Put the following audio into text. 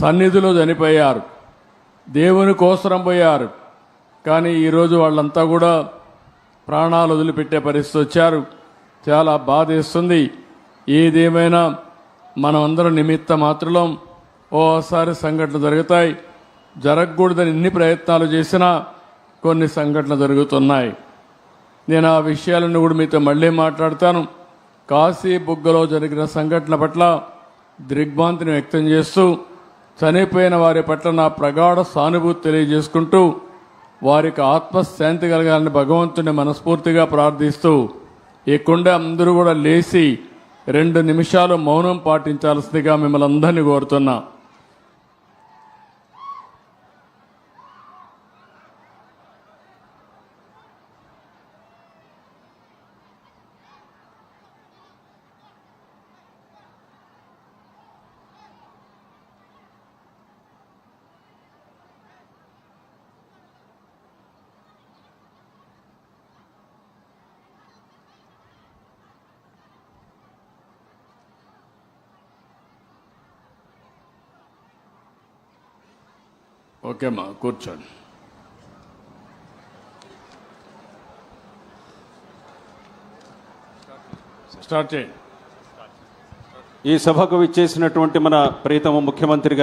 సన్నిధిలో చనిపోయారు. దేవుని కోసరం పోయారు. కానీ ఈరోజు వాళ్ళంతా కూడా ప్రాణాలు వదిలిపెట్టే పరిస్థితి వచ్చారు. చాలా బాధేస్తుంది. ఏదేమైనా మనమందరం నిమిత్త మాత్రలో ఓసారి సంఘటనలు జరుగుతాయి. జరగకూడదని ఎన్ని ప్రయత్నాలు చేసినా కొన్ని సంఘటనలు జరుగుతున్నాయి. నేను ఆ విషయాలను కూడా మీతో మళ్ళీ మాట్లాడతాను. కాశీ బుగ్గలో జరిగిన సంఘటన పట్ల దిగ్భాంతిని వ్యక్తం చేస్తూ చనిపోయిన వారి పట్ల నా ప్రగాఢ సానుభూతి తెలియజేసుకుంటూ వారికి ఆత్మశాంతి కలగాలని భగవంతుని మనస్ఫూర్తిగా ప్రార్థిస్తూ ఈ కుండ అందరూ కూడా లేచి రెండు నిమిషాలు మౌనం పాటించాల్సిందిగా మిమ్మల్ని అందరినీ కోరుతున్నా. ఓకే అమ్మా కూర్చోండి. స్టార్ట్ చేయండి. ఈ సభకు విచ్చేసినటువంటి మన ప్రీతమ ముఖ్యమంత్రి